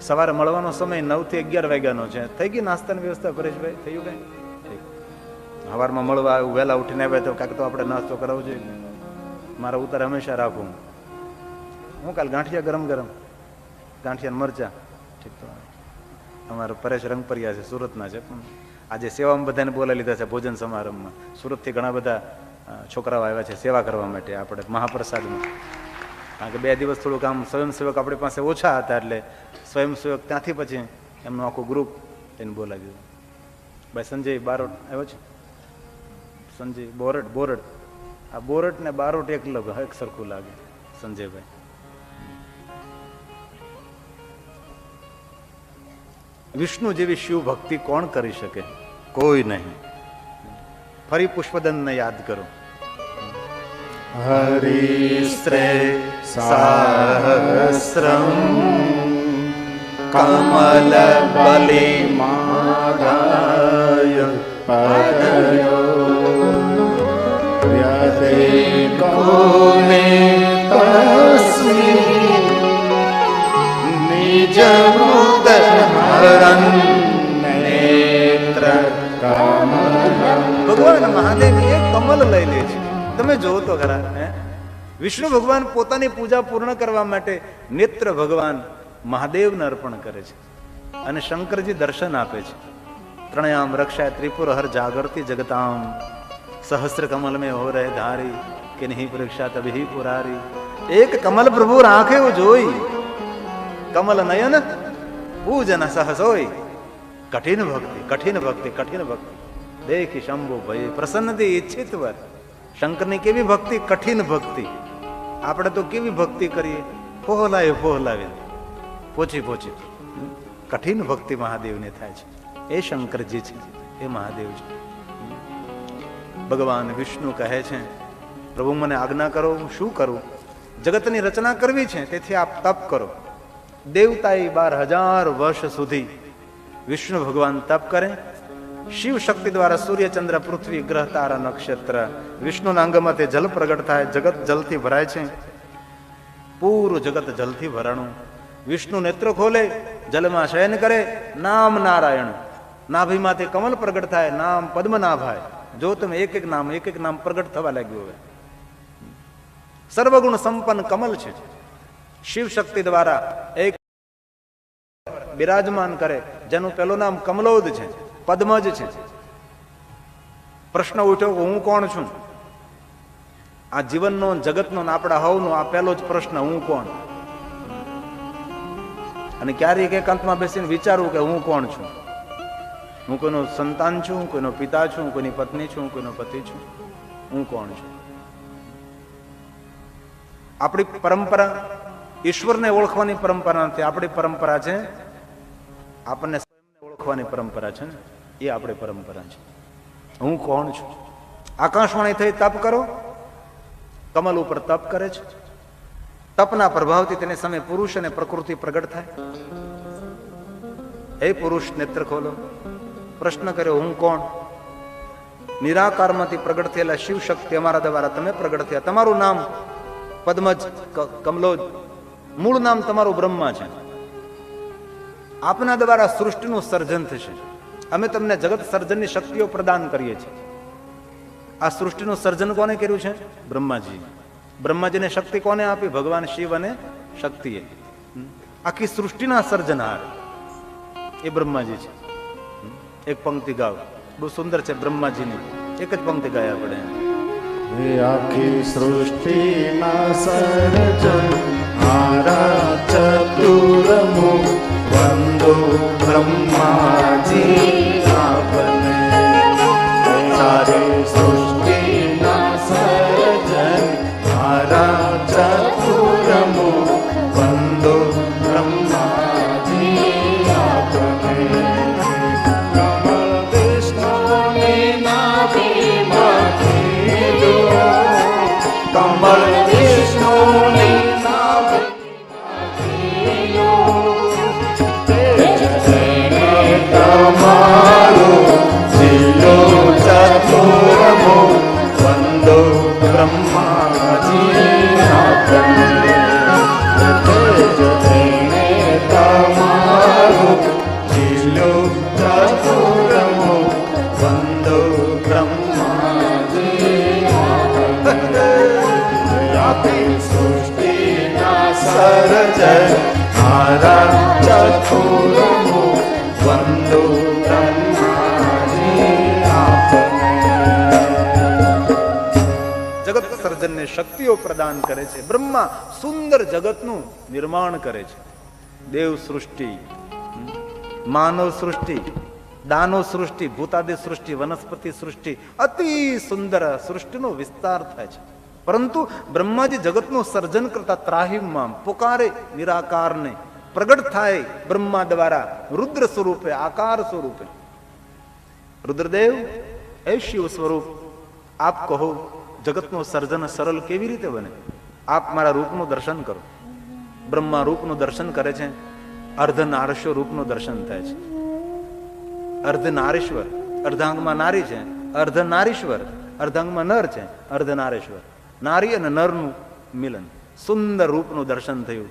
સવારે મળવાનો સમય નવથી અગિયાર વાગ્યાનો છે. થઈ ગઈ નાસ્તાની વ્યવસ્થા પરેશભાઈ? થયું કઈ. સવારમાં મળવા આવ્યું વહેલા ઉઠીને આવ્યા તો કાંઈક તો આપણે નાસ્તો કરાવવો જોઈએ. મારા ઉતાર હંમેશા રાખું. હું કાલ ગાંઠિયા ગરમ ગરમ. ગાંઠિયા મરચા. ઠીક તો. અમારા પરેશ રંગપરિયા છે, સુરતના છે. પણ આજે સેવામાં બધાને બોલાવી લીધા છે ભોજન સમારંભમાં. સુરતથી ઘણા બધા છોકરાઓ આવ્યા છે સેવા કરવા માટે. આપણે મહાપ્રસાદમાં. કારણ કે બે દિવસ થોડુંક આમ સ્વયંસેવક આપણી પાસે ઓછા હતા એટલે સ્વયંસેવક ત્યાંથી પછી એમનું આખું ગ્રુપ એને બોલાવ્યું. ભાઈ સંજય બારોટ આવ્યો છે? સંજય બોરટ બોરટ આ બોરટ ને બારોટ એક લગ એક સરખું લાગે, સંજયભાઈ. વિષ્ણુ જેવી શિવ ભક્તિ કોણ કરી શકે? કોઈ નહીં. ફરી પુષ્પદનને યાદ કરો. બલિ માદાય પદયો વ્યતે કોને તસ્મિન નિજ મૃદ હરન નેત્ર ભગવાન મહાદેવ એ કમલ લઈ લે છે. તમે જોવો તો ખરા. વિષ્ણુ ભગવાન પોતાની પૂજા પૂર્ણ કરવા માટે નેત્ર ભગવાન મહાદેવને અર્પણ કરે છે અને શંકરજી દર્શન આપે છે. ત્રણયામ રક્ષા ત્રિપુર હર જાગરતી જગતામ. સહસ્ર કમલ મેં હો રહે ધારી કે નહીં પરીક્ષા તભી પુરારી. એક કમલ પ્રભુ આંખે જોઈ. કમલ નયન પૂજન સહસોય કઠિન ભક્તિ કઠિન ભક્તિ કઠિન ભક્તિ. દેખી શંભુ ભય પ્રસન્નથી ઈચ્છિત વર. શંકરની કેવી ભક્તિ? કઠિન ભક્તિ. આપણે તો કેવી ભક્તિ કરીએ? ફોહલાવે ફોહલાવે પોચી પોચી કઠિન ભક્તિ મહાદેવને થાય છે. એ શંકરજી છે. એ મહાદેવ છે. ભગવાન વિષ્ણુ કહે છે, પ્રભુ, મને આજ્ઞા કરો, હું શું કરું? જગતની રચના કરવી છે, તેથી આપ તપ કરો. દેવતાએ બાર હજાર વર્ષ સુધી વિષ્ણુ ભગવાન તપ કરે શિવ શક્તિ દ્વારા સૂર્ય, ચંદ્ર, પૃથ્વી, ગ્રહ, તારા નક્ષત્ર. વિષ્ણુના અંગમાં તે જલ પ્રગટ થાય, જગત જલથી ભરાય છે. પૂરું જગત જલથી ભરાણું. વિષ્ણુ નેત્ર ખોલે, જલમાં શયન કરે, નામ નારાયણ. નાભીમાં તે કમલ પ્રગટ થાય, નામ પદ્મનાભાય. જો તમે એક એક નામ, એક એક નામ પ્રગટ થવા લાગ્યું હવે સર્વગુણ સંપન્ન કમલ છે. શિવ શક્તિ દ્વારા એક બિરાજમાન કરે, જેનું પેલું નામ કમલોદ છે. પદ્મજ છે. પ્રશ્ન ઉઠ્યો કે હું કોણ છું? આ જીવનનો જગતનો આપણા હવનો આ પહેલો જ પ્રશ્ન, હું કોણ? અને ક્યારેક એકાંતમાં બેસીને વિચારવું કે હું કોણ છું? હું કોઈનો સંતાન છું, કોઈનો પિતા છું, કોઈની પત્ની છું, કોઈનો પતિ છું. હું કોણ છું? આપણી પરંપરા, ઈશ્વરને ઓળખવાની પરંપરા નથી. આપણી પરંપરા છે, આપણને ઓળખવાની પરંપરા છે ને? એ આપણી પરંપરા છે. હું કોણ છું? આકાશવાણી થઈ તપ કરો. કમલ ઉપર તપ કરે છે. તપના પ્રભાવથી તેની સામે પુરુષ અને પ્રકૃતિ પ્રગટ થાય. હે પુરુષ, નેત્ર ખોલો. પ્રશ્ન કર્યો, હું કોણ? નિરાકારમાંથી પ્રગટ થયેલા શિવ શક્તિ અમારા દ્વારા તમે પ્રગટ થયા. તમારું નામ પદ્મજ કમલોજ. મૂળ નામ તમારું બ્રહ્મા છે. આપના દ્વારા સૃષ્ટિનું સર્જન થશે. અમે તમને જગત સર્જનની શક્તિઓ પ્રદાન કરીએ છીએ. આ સૃષ્ટિનું સર્જન કોને કર્યું છે? બ્રહ્માજી બ્રહ્માજીને શક્તિ કોને આપી? ભગવાન શિવ અને શક્તિએ આખી સૃષ્ટિના સર્જનહાર એ બ્રહ્માજી છે. એક પંક્તિ ગાવ બહુ સુંદર છે બ્રહ્માજીની. એક જ પંક્તિ ગાય આપણે આખી સૃષ્ટિના સર્જન બ્રહ્માજી. આપને શક્તિઓ પ્રદાન કરે છે. બ્રહ્મા સુંદર જગતનું નિર્માણ કરે છે. દેવ સૃષ્ટિ માનવ સૃષ્ટિ, દાનો સૃષ્ટિ, ભૂતાદિ સૃષ્ટિ, વનસ્પતિ સૃષ્ટિ, અતિ સુંદર સૃષ્ટિનો વિસ્તાર થાય છે. પરંતુ બ્રહ્માજી જગતનું સર્જન કરતા ત્રાહિમમાં પુકારે નિરાકારને. પ્રગટ થાય બ્રહ્મા દ્વારા રુદ્ર સ્વરૂપે, આકાર સ્વરૂપે. રુદ્રદેવ, એ શિવ સ્વરૂપ, આપ કહો જગતનું સર્જન સરળ કેવી રીતે બને? આપ મારા રૂપનું દર્શન કરો. બ્રહ્મા રૂપનું દર્શન કરે છે. અર્ધ રૂપનું દર્શન થાય છે. અર્ધ અર્ધાંગમાં નારી છે. અર્ધ નારીશ્વર અર્ધાંગમાં નર છે. અર્ધ નારેશ્વર નારી અને નરનું મિલન. સુંદર રૂપનું દર્શન થયું.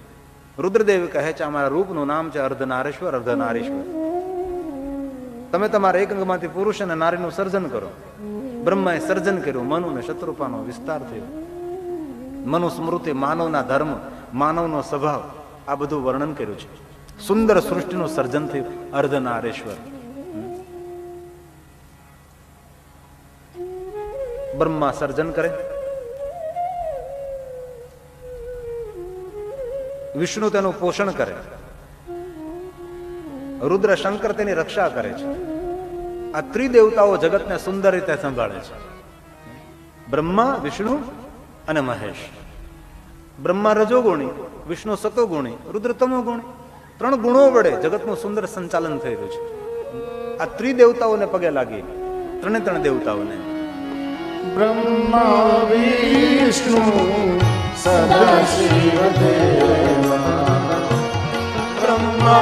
રુદ્રદેવ કહે છે અમારા રૂપનું નામ છે અર્ધ નારેશ્વર અર્ધ નારીશ્વર તમે તમારા એક અંગમાંથી પુરુષ અને નારીનું સર્જન કરો. બ્રહ્માએ સર્જન કર્યું, મનુ ને શત્રુપાનો વિસ્તાર થયો. મનુ સ્મૃતિ, માનવના ધર્મ, માનવનો સ્વભાવ, આ બધું વર્ણન કર્યું છે. સુંદર સૃષ્ટિનું સર્જન થયું, અર્ધનારેશ્વર. બ્રહ્મા સર્જન કરે. વિષ્ણુ તેનું પોષણ કરે. રુદ્ર શંકર તેની રક્ષા કરે છે. આ ત્રિદેવતાઓ જગતને સુંદર રીતે સંભાળે છે. બ્રહ્મા, વિષ્ણુ અને મહેશ. બ્રહ્મા રજોગુણી, વિષ્ણુ સતોગુણી, રુદ્ર તમોગુણી. ત્રણ ગુણો વડે જગતનું સુંદર સંચાલન થઈ રહ્યું છે. આ ત્રિદેવતાઓને પગે લાગી ત્રણે ત્રણ દેવતાઓને. બ્રહ્મા, વિષ્ણુ સદાશિવ દેવા. બ્રહ્મા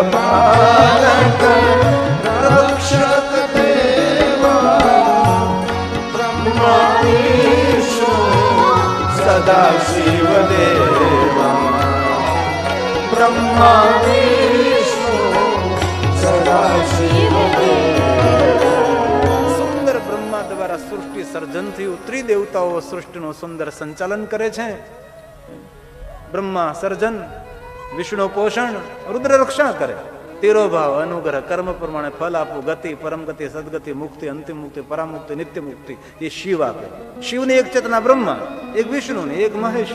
બ્રહ્મા વિષ્ણુ સદાશિવ સુંદર બ્રહ્મા દ્વારા સૃષ્ટિ સર્જન થયું ત્રિદેવતાઓ સૃષ્ટિનું સુંદર સંચાલન કરે છે. બ્રહ્મા સર્જન વિષ્ણુ પોષણ, રુદ્ર રક્ષા કરે. તેરો ભાવ અનુગ્રહ, કર્મ પ્રમાણે ફલ આપવું ગતિ, પરમ ગતિ, સદગતિ, મુક્તિ, અંતિમ મુક્તિ, પરામુક્તિ, નિત્ય મુક્તિ, એ શિવ આપે. શિવની એક ચેતના બ્રહ્મા, એક વિષ્ણુ ને એક મહેશ.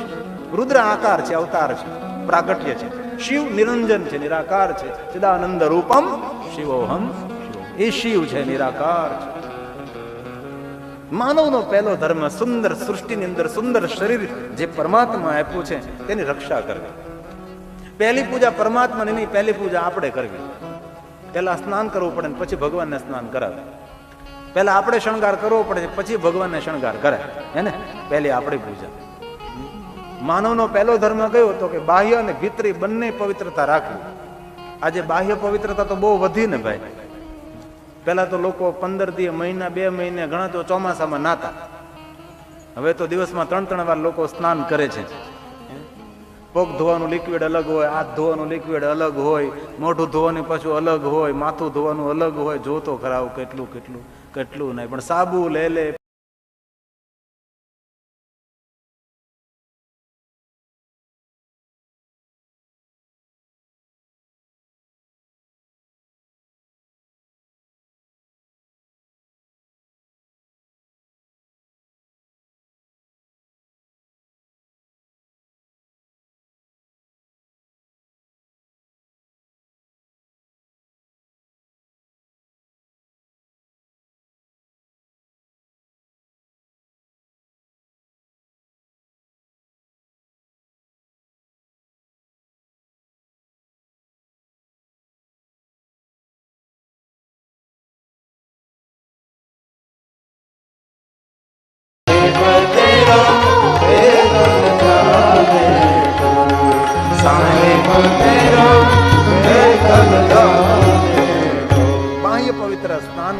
રુદ્ર આકાર છે, અવતાર છે, પ્રાગટ્ય છે. શિવ નિરંજન છે, નિરાકાર છે. ચિદાનંદ રૂપમ શિવોહમ. એ શિવ છે, નિરાકાર છે. માનવનો પહેલો ધર્મ સુંદર સૃષ્ટિની અંદર સુંદર શરીર જે પરમાત્મા આપ્યું છે, તેની રક્ષા કરવી. પહેલી પૂજા પરમાત્માની નહીં, પહેલી પૂજા આપણે કરવી. પહેલા સ્નાન કરવું પડે ને પછી ભગવાનને સ્નાન કરાવે. પહેલા આપણે શણગાર કરવો પડે પછી ભગવાનને શણગાર કરે. હે ને? પહેલી આપણી પૂજા. માનવનો પહેલો ધર્મ કયો હતો કે બાહ્ય અને ભીતરી બંને પવિત્રતા રાખવી. આજે બાહ્ય પવિત્રતા તો બહુ વધી ને ભાઈ. પહેલા તો લોકો પંદર દી, મહિના, બે મહિને ઘણા તો ચોમાસામાં નાતા. હવે તો દિવસમાં ત્રણ ત્રણ વાર લોકો સ્નાન કરે છે. પગ ધોવાનું લિક્વિડ અલગ હોય, હાથ ધોવાનું લિક્વિડ અલગ હોય, મોઢું ધોવાનું પાછું અલગ હોય, માથું ધોવાનું અલગ હોય, જોતો ખરાવ કેટલું કેટલું કેટલું નહીં. પણ સાબુ લે લે.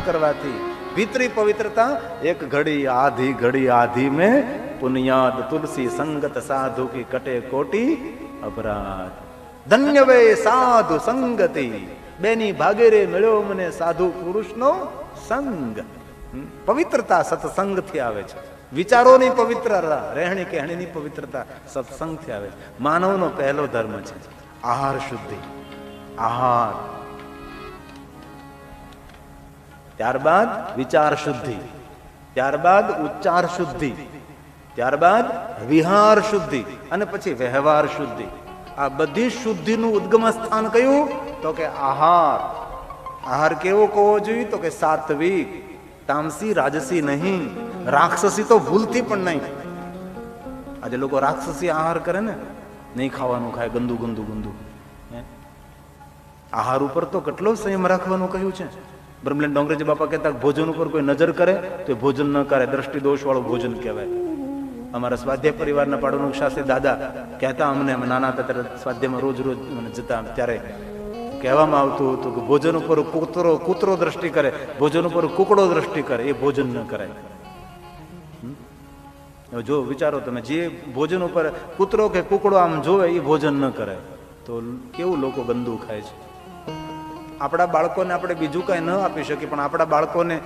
કરવાથી ભીતરી પવિત્રતા એક ઘડી આધી ઘડી આધી મેં પુનિયાદ તુલસી સંગત સાધુ કી કટે કોટી અપરાધ. ધન્ય વે સાધુ સંગતિ, બેની ભાગેરે મળ્યો મને સાધુ પુરુષનો સંગ. પવિત્રતા સત્સંગથી આવે છે. વિચારોની પવિત્રતા રહેણી કહેણીની પવિત્રતા સત્સંગથી આવે છે. માનવનો પહેલો ધર્મ છે આહાર શુદ્ધિ. આહાર ત્યારબાદ વિચાર શુદ્ધિ. ત્યારબાદ ઉચ્ચાર શુદ્ધિ. ત્યારબાદ વિહાર શુદ્ધિ. અને પછી વ્યવહાર શુદ્ધિ. આ બધી શુદ્ધિનું ઉદ્ગમ સ્થાન કયું? તો કે આહાર. આહાર કેવો કહવો જોઈએ? તો કે સાત્વિક. તામસી, રાજસી નહીં. રાક્ષસી તો ભૂલથી પણ નહીં. આજે લોકો રાક્ષસી આહાર કરે ને, નહીં ખાવાનું ખાય, ગંદુ ગંદુ ગંદુ? આહાર ઉપર તો કેટલો સંયમ રાખવાનું કહ્યું છે? બ્રહ્મલેન ડોંગરેજી બાપા કહેતા ભોજન ઉપર કોઈ નજર કરે તો એ ભોજન ન કરે દ્રષ્ટિ દોષ વાળું ભોજન કહેવાય. અમારા સ્વાધ્યાય પરિવારના પાડોનું શાસ્ત્રી દાદા કહેતા અમને, અમે નાના હતા ત્યારે સ્વાધ્યાયમાં રોજ રોજ જતા ત્યારે કહેવામાં આવતું હતું કે ભોજન ઉપર કૂતરો કૂતરો દ્રષ્ટિ કરે, ભોજન ઉપર કુકડો દ્રષ્ટિ કરે, એ ભોજન ન હવે જો વિચારો તમે, જે ભોજન ઉપર કૂતરો કે કુકડો આમ જોવે, એ ભોજન ન કરે તો કેવું લોકો ગંદુ ખાય છે? આપણા બાળકોને આપણે બીજું કાંઈ ન આપી શકીએ, પણ આપણા બાળકોને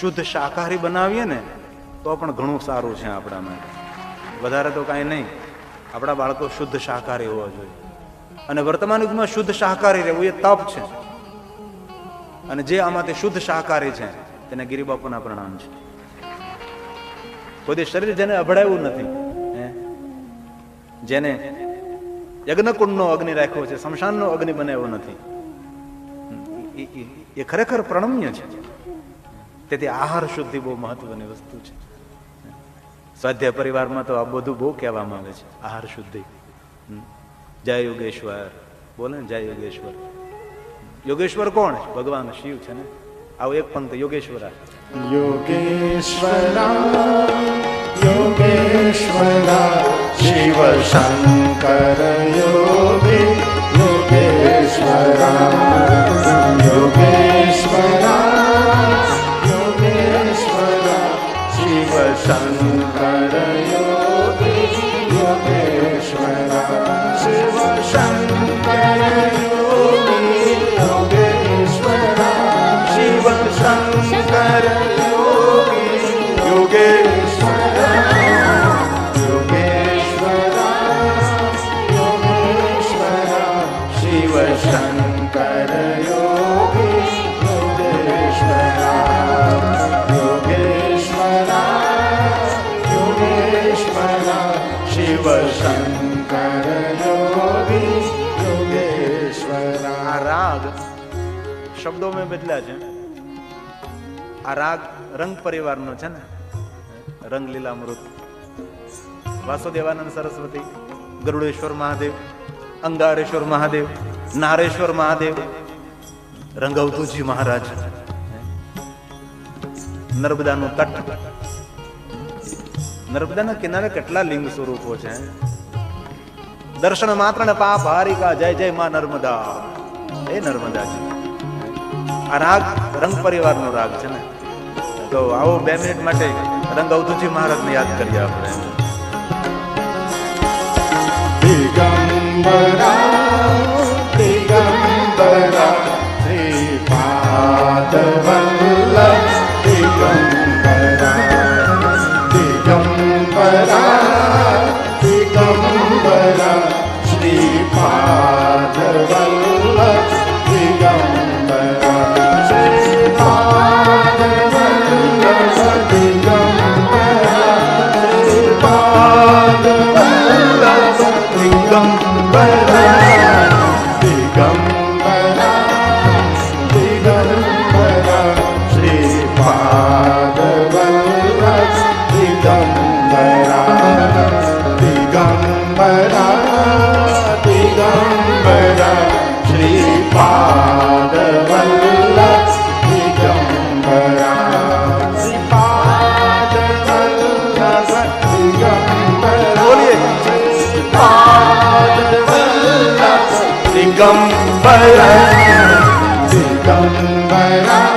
શુદ્ધ શાકાહારી બનાવીએ ને, તો પણ ઘણું સારું છે આપણા માટે. વધારે તો કાંઈ નહીં. આપણા બાળકો શુદ્ધ શાકાહારી હોવા જોઈએ. અને વર્તમાન યુગમાં શુદ્ધ શાકાહારી રહેવું એ તપ છે. અને જે આમાંથી શુદ્ધ શાકાહારી છે, તેને ગિરિબાપુના પ્રણામ છે. કોઈ શરીર જેને અભડાયું નથી? જેને યજ્ઞકુંડનો અગ્નિ રાખ્યો છે, શમશાનનો અગ્નિ બનાવ્યો નથી. એ ખરેખર પ્રણમ્ય છે. તેથી આહાર શુદ્ધિ બહુ મહત્વની વસ્તુ છે. સ્વાધ્યાય પરિવારમાં તો આ બધું બહુ કહેવામાં આવે છે. આહાર શુદ્ધિ. જય યોગેશ્વર. બોલે ને જય યોગેશ્વર. યોગેશ્વર કોણ? ભગવાન શિવ છે ને? આવો એક પંક્ત, યોગેશ્વર. યોગેશ્વર, યોગેશ્વરા, શિવ શંકર યોગેશ્વરા. શબ્દો મેં બદલ્યા છે આ રાગ રંગ પરિવારનો છે ને? રંગ લીલામૃત. વાસુદેવાનંદ સરસ્વતી, ગરુડેશ્વર મહાદેવ, અંગારેશ્વર મહાદેવ, નારેશ્વર મહાદેવ. રંગવતુજી મહારાજ. નર્મદાનું તટ. નર્મદાના કિનારે કેટલા લિંગ સ્વરૂપો છે? દર્શન માત્ર ને પાપ હારિકા, જય જય માં નર્મદા. એ નર્મદાજી. આ રાગ રંગ પરિવારનો રાગ છે ને? તો આવો બે મિનિટ માટે રંગ અવધૂજી મહારાજને યાદ કરીએ આપણે. Digambara Digambara Shri પાદ bay lắm chỉ cần bay lắm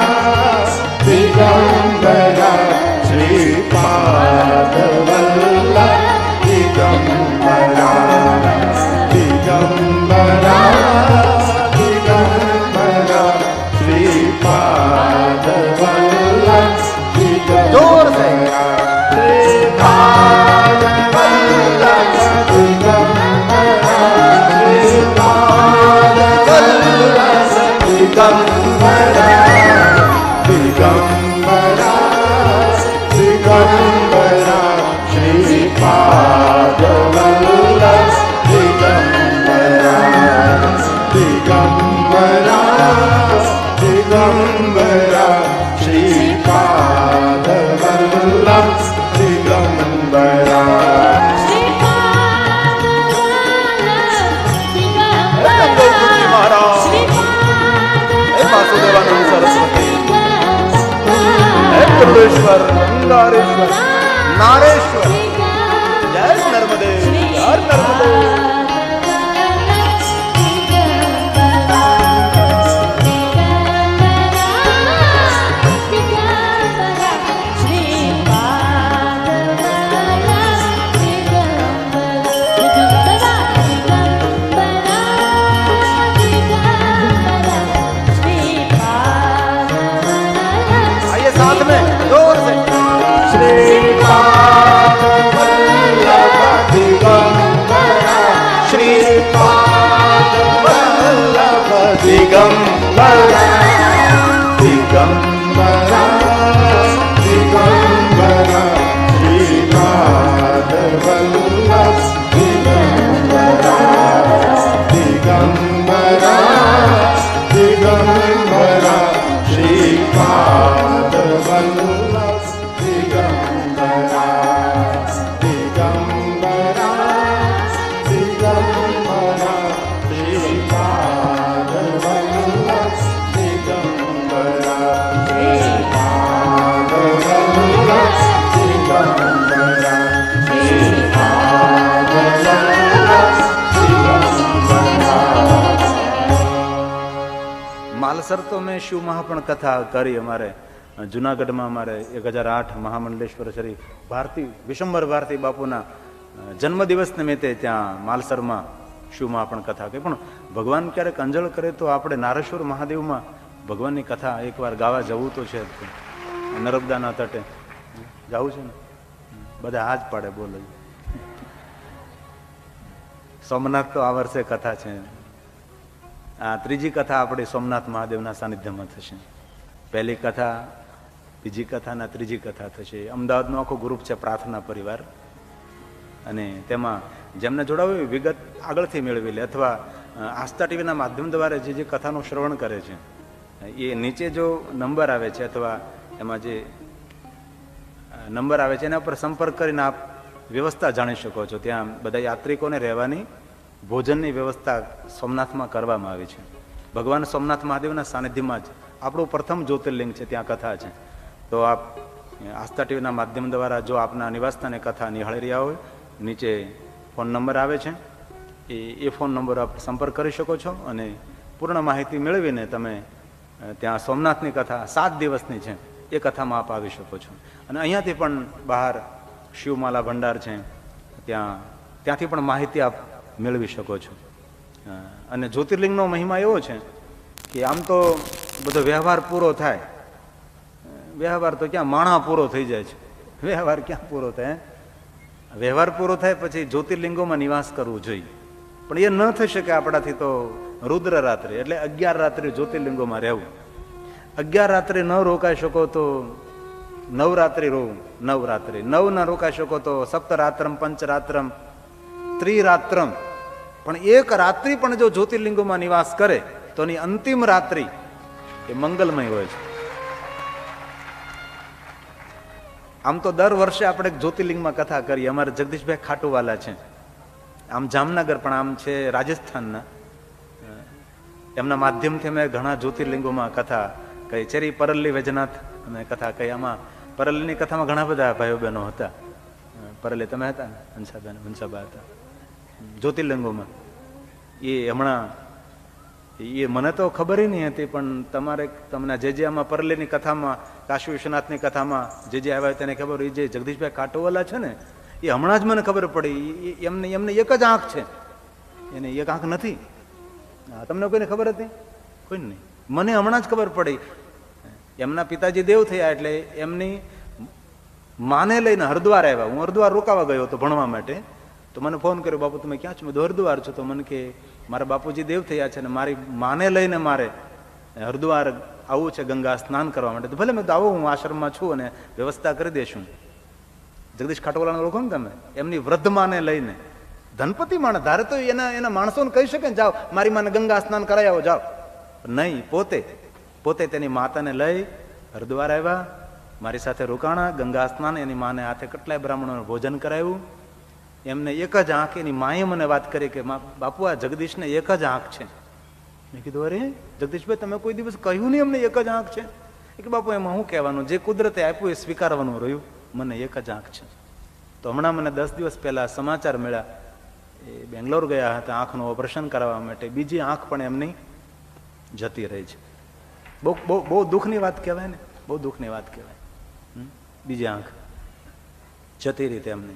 Vasudevanand Saraswati કુંડેશ્વર અંગારેશ્વર Nareshwar જય નર્મદે હર નર્મદે જુનાગઢમાં અમારે એક હજાર આઠ મહામંડલેશ્વર શ્રી ભારતી વિશ્વંબર ભારતી બાપુના જન્મદિવસ નિમિત્તે ત્યાં માલસરમાં શિવમાં પણ કથા કહી પણ ભગવાન ક્યારેક અંજળ કરે તો આપણે નારેશ્વર મહાદેવમાં ભગવાનની કથા એકવાર ગાવા જવું તો છે. નર્મદાના તટે. જવું છે ને? બધા હાથ પાડે બોલે. સોમનાથ તો આ વર્ષે કથા છે. આ ત્રીજી કથા આપણી સોમનાથ મહાદેવના સાનિધ્યમાં થશે. પહેલી કથા બીજી કથાના ત્રીજી કથા થશે. અમદાવાદનો આખો ગ્રુપ છે પ્રાર્થના પરિવાર. અને તેમાં જેમને જોડાવું હોય વિગત આગળથી મેળવી લે અથવા આસ્થા ટીવીના માધ્યમ દ્વારા જે જે કથાનું શ્રવણ કરે છે એ નીચે જો નંબર આવે છે અથવા એમાં જે નંબર આવે છે એના પર સંપર્ક કરીને આપ વ્યવસ્થા જાણી શકો છો. ત્યાં બધા યાત્રિકોને રહેવાની, ભોજનની વ્યવસ્થા સોમનાથમાં કરવામાં આવી છે. ભગવાન સોમનાથ મહાદેવના સાનિધ્યમાં જ આપણું પ્રથમ જ્યોતિર્લિંગ છે, ત્યાં કથા છે. તો આપ આસ્થા ટીવીના માધ્યમ દ્વારા જો આપના નિવાસસ્થાને કથા નિહાળી રહ્યા હોય, નીચે ફોન નંબર આવે છે. એ એ ફોન નંબર આપ સંપર્ક કરી શકો છો અને પૂર્ણ માહિતી મેળવીને તમે ત્યાં સોમનાથની કથા સાત દિવસની છે, એ કથામાં આપ આવી શકો છો. અને અહીંયાથી પણ બહાર શિવમાલા ભંડાર છે, ત્યાં, ત્યાંથી પણ માહિતી આપ મેળવી શકો છો. અને જ્યોતિર્લિંગનો મહિમા એવો છે કે આમ તો બધો વ્યવહાર પૂરો થાય વ્યવહાર તો ક્યાં માણા પૂરો થઈ જાય છે. વ્યવહાર ક્યાં પૂરો થાય વ્યવહાર પૂરો થાય પછી જ્યોતિર્લિંગોમાં નિવાસ કરવું જોઈએ. પણ એ ન થઈ શકે આપણાથી તો રુદ્ર રાત્રિ, એટલે અગિયાર રાત્રિ જ્યોતિર્લિંગોમાં રહેવું. અગિયાર રાત્રે ન રોકાઈ શકો તો નવરાત્રિ રોવું, નવરાત્રિ. નવ ન રોકાઈ શકો તો સપ્તરાત્રમ, પંચરાત્રમ, ત્રિરાત્રમ. પણ એક રાત્રિ પણ જો જ્યોતિર્લિંગોમાં નિવાસ કરે, તો એની અંતિમ રાત્રિ એ મંગલમય હોય છે. આમ તો દર વર્ષે આપણે જ્યોતિર્લિંગમાં કથા કરીએ. અમારે જગદીશભાઈ ખાટુવાલા છે. આમ જામનગર પણ આમ છે રાજસ્થાનના. એમના માધ્યમથી અમે ઘણા જ્યોતિર્લિંગોમાં કથા કહી ચેરી પરલ્લી વૈજનાથ અમે કથા કહી આમાં પરલ્લીની કથામાં ઘણા બધા ભાઈઓ બહેનો હતા પરલ્લી તમે હતા ને? હંસાબેન હંસાબા હતા. જ્યોતિર્લિંગોમાં. એ હમણાં એ મને તો ખબર નહીં હતી, પણ તમારે તમને જે જે આમાં પરલીની કથામાં, કાશી વિશ્વનાથની કથામાં જે જે આવ્યા તેને ખબર એ જે જગદીશભાઈ કાટોવાલા છે ને એ હમણાં જ મને ખબર પડી. એમને એમને એક જ આંખ છે. એને એક આંખ નથી. તમને કોઈને ખબર હતી? કોઈ નહીં મને હમણાં જ ખબર પડી. એમના પિતાજી દેવ થયા એટલે એમની માને લઈને હરદ્વાર આવ્યા. હું હરદ્વાર રોકાવા ગયો હતો ભણવા માટે. તો મને ફોન કર્યો, બાપુ, તમે ક્યાં છો? મેં હરિદ્વાર છો. તો મને કે મારા બાપુજી દેવ થયા છે ને મારી માને લઈને મારે હરિદ્વાર આવું છે ગંગા સ્નાન કરવા માટે. તો ભલે મેં તો આવું, હું આશ્રમમાં છું અને વ્યવસ્થા કરી દેશું જગદીશ ખાટોલાને ઓળખો ને તમે? એમની વૃદ્ધ માને લઈને. ધનપતિ માણસ, ધારે તો એના એના માણસોને કહી શકે ને, જાઓ, મારી માને ગંગા સ્નાન કરાવી આવો, જાઓ. નહીં, પોતે પોતે તેની માતાને લઈ હરિદ્વાર આવ્યા, મારી સાથે રોકાણા, ગંગા સ્નાન, એની માને હાથે કેટલાય બ્રાહ્મણોને ભોજન કરાવ્યું. એમને એક જ આંખ, એની માએ મને વાત કરી કે બાપુ, આ જગદીશને એક જ આંખ છે. મેં કીધું, અરે, જગદીશભાઈ, તમે કોઈ દિવસ કહ્યું નહીં અમને એક જ આંખ છે? કે બાપુ, એમાં શું કહેવાનું? જે કુદરતે આપ્યું એ સ્વીકારવાનું રહ્યું. મને એક જ આંખ છે. તો હમણાં મને દસ દિવસ પહેલા સમાચાર મળ્યા. એ બેંગ્લોર ગયા હતા, આંખનું ઓપરેશન કરાવવા માટે. બીજી આંખ પણ એમની જતી રહી છે. બહુ બહુ બહુ દુઃખની વાત કહેવાય ને? બહુ દુઃખની વાત કહેવાય? બીજી આંખ જતી રહી તેમને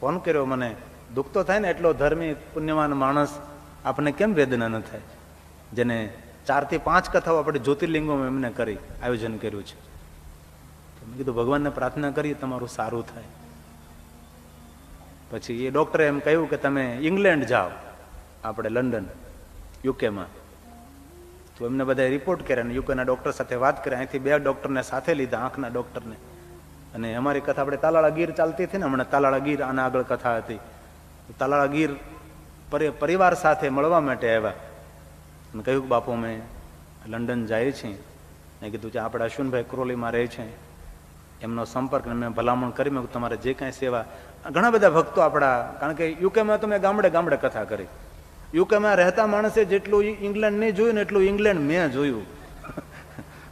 ફોન કર્યો, મને દુઃખ તો થાય ને એટલો ધર્મી પુણ્યવાન માણસ આપણને કેમ વેદના ન થાય? જેને ચારથી પાંચ કથાઓ આપણે જ્યોતિર્લિંગોમાં એમને કરી, આયોજન કર્યું છે. મેં કીધું, ભગવાનને પ્રાર્થના કરી તમારું સારું થાય. પછી એ ડૉક્ટરે એમ કહ્યું કે, તમે ઇંગ્લેન્ડ જાઓ, આપણે લંડન, યુકેમાં. તો એમને બધા રિપોર્ટ કર્યા અને યુકેના ડૉક્ટર સાથે વાત કરી, અહીંથી બે ડૉક્ટરને સાથે લીધા, આંખના ડૉક્ટરને. અને અમારી કથા આપણે તાલાળા ગીર ચાલતી હતી ને, હમણાં તાલાળા ગીર આના આગળ કથા હતી. તાલાળા ગીર પરી- પરિવાર સાથે મળવા માટે આવ્યા. અને કહ્યું કે બાપુ, અમે લંડન જાય છીએ. મેં કીધું કે આપણે અશ્વિનભાઈ ક્રોલીમાં રહે છે. એમનો સંપર્ક મેં ભલામણ કરી. મેં તમારે જે કાંઈ સેવા ઘણા બધા ભક્તો આપણા કારણ કે યુકેમાં તો મેં ગામડે ગામડે કથા કરી. યુકેમાં રહેતા માણસે જેટલું ઇંગ્લેન્ડ નહીં જોયું ને એટલું ઇંગ્લેન્ડ મેં જોયું.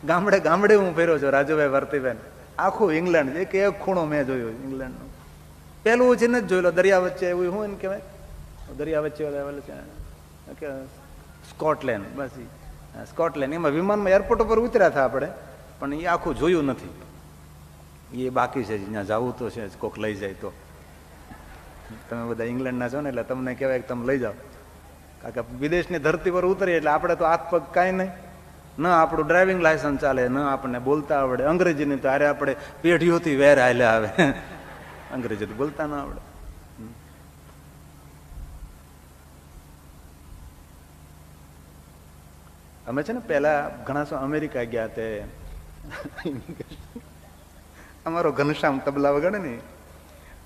ગામડે ગામડે હું ફેર્યો છું, રાજુભાઈ, વર્તીબેન. આખું ઇંગ્લેન્ડ એક એક ખૂણો મેં જોયો ઇંગ્લેન્ડનો પેલું છે ને જ જોયેલો, દરિયા વચ્ચે એવું હું એને કહેવાય? દરિયા વચ્ચે આવેલું છે કે સ્કોટલેન્ડ બસ સ્કોટલેન્ડ એમાં વિમાનમાં એરપોર્ટ ઉપર ઉતર્યા હતા આપણે, પણ એ આખું જોયું નથી. એ બાકી છે, જ્યાં જવું તો છે, કોક લઈ જાય તો. તમે બધા ઇંગ્લેન્ડના છો ને, એટલે તમને કહેવાય કે તમે લઈ જાઓ. કારણ કે વિદેશની ધરતી પર ઉતરીએ એટલે આપણે તો હાથ પગ કાંઈ નહીં. ન આપણું ડ્રાઇવિંગ લાયસન્સ ચાલે, ન આપણને બોલતા આવડે. અંગ્રેજીની તો આપણે પેઢીઓથી વેર હાલ્યા આવે. અંગ્રેજી બોલતા ન આવડે. અમે છે ને પહેલા ઘણા સો અમેરિકા ગયા તે. અમારો ઘનશ્યામ તબલા વગાડે ને.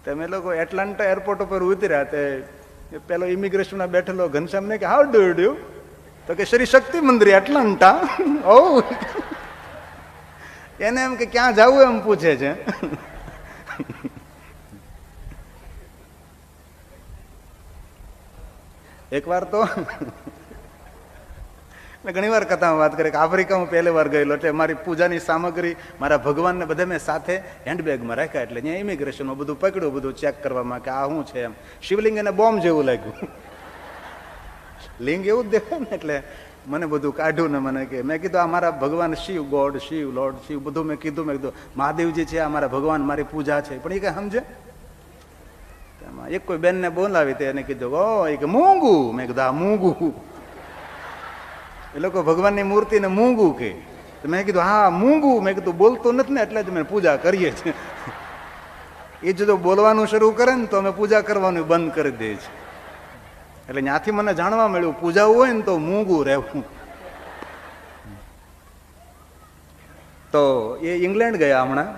તમે લોકો એટલાન્ટા એરપોર્ટ ઉપર ઉતર્યા તે. પેલો ઇમિગ્રેશનમાં બેઠેલો ઘનશ્યામ ને કે, હાઉ ડુ ડુ તો કે શ્રી શક્તિ મંદિર એટલાન્ટા. ઓ. એને એમ કે ક્યાં જવું એમ પૂછે છે. એકવાર તો મેં ઘણી વાર કથામાં વાત કરી કે આફ્રિકા હું પહેલી વાર ગયેલો એટલે મારી પૂજાની સામગ્રી મારા ભગવાનને બધા મેં સાથે હેન્ડબેગમાં રાખ્યા એટલે ત્યાં ઇમિગ્રેશનમાં બધું પકડ્યું, બધું ચેક કરવામાં કે આ શું છે એમ. શિવલિંગ એને બોમ્બ જેવું લાગ્યું. લિંગ એવું જ દેખાય ને એટલે મને બધું કાઢ્યું ને મને કે, મેં કીધું, આ મારા ભગવાન શિવ, ગોડ, શિવ, લોર્ડ, શિવ, બધું મેં કીધું મેં કીધું, મહાદેવજી છે, આ મારા ભગવાન, મારી પૂજા છે. પણ એ કઈ સમજે? એમાં એક કોઈ બેનને બોલાવી તે એને કીધું, ઓ, એ કે મૂંગું. મેં કીધું, આ મૂંગું. એ લોકો ભગવાનની મૂર્તિને મૂંગું કે મેં કીધું, હા, મૂંગું. મેં કીધું, બોલતો નથી ને એટલે જ મેં પૂજા કરીએ છીએ. એ જો બોલવાનું શરૂ કરે ને તો અમે પૂજા કરવાનું બંધ કરી દઈએ છીએ એટલે ત્યાંથી મને જાણવા મળ્યું પૂજા હોય ને તો મૂંગું રહેવું. તો એ ઇંગ્લેન્ડ ગયા હમણાં,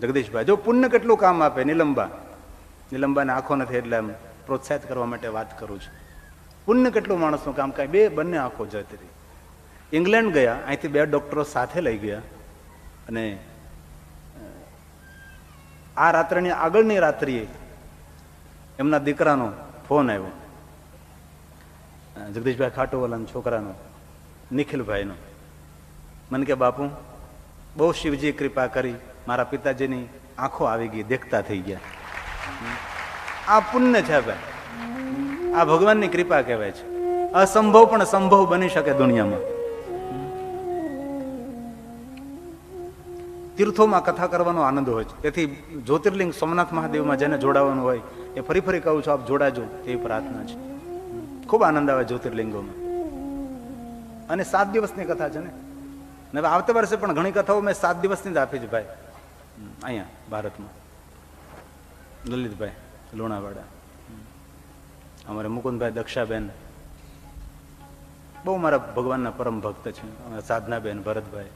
જગદીશભાઈ. જો પુણ્ય કેટલું કામ આપે, નિલંબા. નિલંબાને આંખો નથી, એટલે એમ પ્રોત્સાહિત કરવા માટે વાત કરું છું. પુણ્ય કેટલું માણસનું કામ કાંઈ બે બંને આંખો જતી રહી. ઇંગ્લેન્ડ ગયા, અહીંથી બે ડોક્ટરો સાથે લઈ ગયા અને આ રાત્રિની આગળની રાત્રિએ એમના દીકરાનો ફોન આવ્યો. જગદીશભાઈ ખાટોવાલાના છોકરાનો, નિખિલભાઈનો. મને કે, બાપુ, બહુ શિવજી કૃપા કરી મારા પિતાજીની આંખો આવી ગઈ, દેખતા થઈ ગયા. આ પુણ્ય છે, ભાઈ. આ ભગવાનની કૃપા કહેવાય છે. અસંભવ પણ સંભવ બની શકે દુનિયામાં. તીર્થોમાં કથા કરવાનો આનંદ હોય છે. તેથી જ્યોતિર્લિંગ સોમનાથ મહાદેવમાં જેને જોડાવાનું હોય, એ ફરી ફરી કહું છું, આપ જોડાજો. તેવી પ્રાર્થના છે. ખૂબ આનંદ આવે જ્યોતિર્લિંગોમાં. અને સાત દિવસની કથા છે ને? હવે આવતા વર્ષે પણ ઘણી કથાઓ મેં સાત દિવસની જ આપી છે ભાઈ. અહીંયા, ભારતમાં. લલિતભાઈ લુણાવાડા. અમારે મુકુંદભાઈ દક્ષાબેન. બહુ મારા ભગવાનના પરમ ભક્ત છે. અમારા સાધનાબેન, ભરતભાઈ.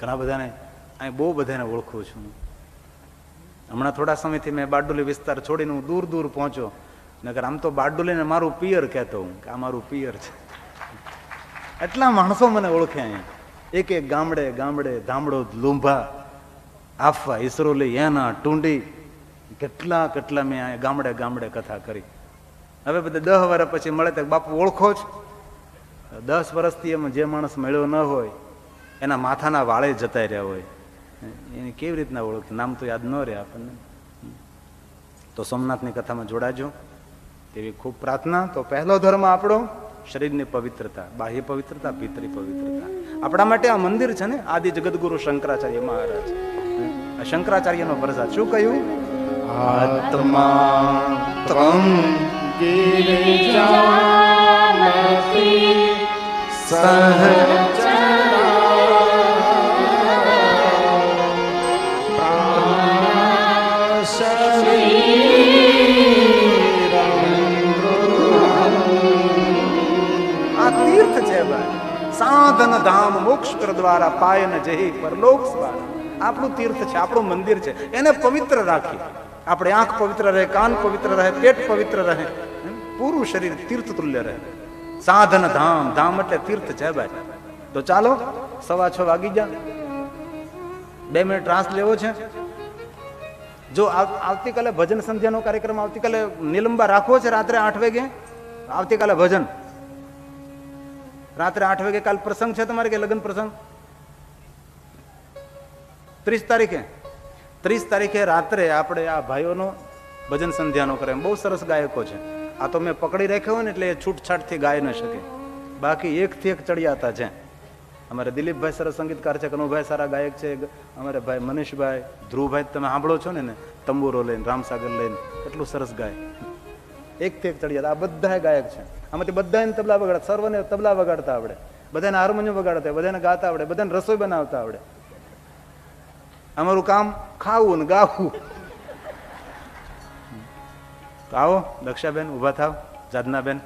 ઘણા બધાને અહીં બહુ બધાને ઓળખું છું હમણાં થોડા સમયથી મેં બારડોલી વિસ્તાર છોડીને હું દૂર દૂર પહોંચ્યો. નગર આમ તો બારડોલીને મારું પિયર કહેતો હું કે આ મારું પિયર છે. એટલા માણસો મને ઓળખે અહીંયા એક એક ગામડે ગામડે ધામડો લુંભા આફવા ઈસરોલી, એના, ટુંડી, કેટલા કેટલા મેં અહીંયા ગામડે ગામડે કથા કરી. હવે બધા દસ વર્ષ પછી મળે તો બાપુ ઓળખો જ. દસ વર્ષથી એમાં જે માણસ મળ્યો ન હોય, એના માથાના વાળે જતા રહ્યા હોય. એની કેવી રીતના ઓળખ? નામ તો યાદ ન રહે આપણને. તો સોમનાથની કથામાં જોડાજો. તેવી ખૂબ પ્રાર્થના. તો પહેલો ધર્મ આપણો શરીરની પવિત્રતા, બાહ્ય પવિત્રતા ભીતરી પવિત્રતા. આપણા માટે આ મંદિર છે ને, આદિ જગદગુરુ શંકરાચાર્ય મહારાજ. આ શંકરાચાર્યનો પ્રસાદ શું કહ્યું? આત્મા તમ ગિરિજા સાધન ધામ મોક્ષ દ્વારા પાયન જય પરલોક આપણું તીર્થ છે, આપણું મંદિર છે. એને પવિત્ર રાખી. આપણે આંખ પવિત્ર રહે, કાન પવિત્ર રહે, પેટ પવિત્ર રહે. પૂરું શરીર તીર્થ તુલ્ય રહે. સાધન ધામ ધામ એટલે તીર્થ છે ભાઈ. તો ચાલો, સવા છ વાગી જા બે મિનિટ રાસ લેવો છે. જો આવતીકાલે ભજન સંધ્યાનો કાર્યક્રમ આવતીકાલે નિલંબા રાખવો છે રાત્રે આઠ વાગે? આવતીકાલે ભજન. રાત્રે આઠ વાગે કાલ પ્રસંગ છે તમારે કે લગ્ન પ્રસંગ? ત્રીસ તારીખે. ત્રીસ તારીખે રાત્રે આપણે આ ભાઈઓનો ભજન સંધ્યાનો કરે. બહુ સરસ ગાયકો છે. આ તો મેં પકડી રાખ્યો હોય ને એટલે એ છૂટછાટથી ગાઈ ન શકે. બાકી એકથી એક ચડિયાતા છે. અમારે દિલીપભાઈ સરસ સંગીતકાર છે, કનુભાઈ સારા ગાયક છે, અમારે ભાઈ મનીષભાઈ, ધ્રુવભાઈ તમે સાંભળો છો ને ને તંબુરો લઈને, રામસાગર લઈને. એટલું સરસ ગાય. એકથી એક ચડિયાતા. આ બધા ગાયક છે. આમાંથી બધાને તબલા વગાડતા સર્વને તબલા વગાડતા આવડે. બધાને હાર્મોનિયમ વગાડતા બધાને ગાતા આવડે બધાને રસોઈ બનાવતા આવડે. અમારું કામ ખાવું ને ગાવું. તો આવો, દક્ષાબેન, ઊભા થાવ. જાદનાબેન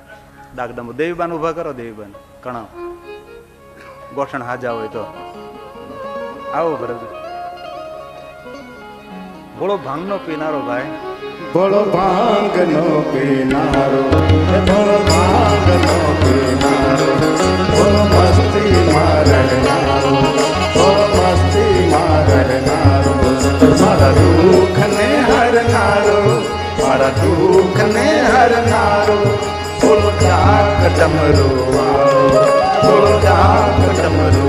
દાગદમો દેવીબાન ઊભા કરો, દેવીબાન. કણાવ. ગોઠણ હાજા હોય તો. આવો ભરત ભોળો ભાંગનો પીનારો ભાઈ. બોલો ભાંગનો પીનારો હે ભાંગ નો પીનારો ભોળો મસ્તી મારનારો ભોળો મસ્તી મારનારો, મારા દુઃખ ને હરનારો, મારા દુઃખ ને હરનારો ભોળો ડાક ડમરો વાળો ભોળો ડાક ડમરો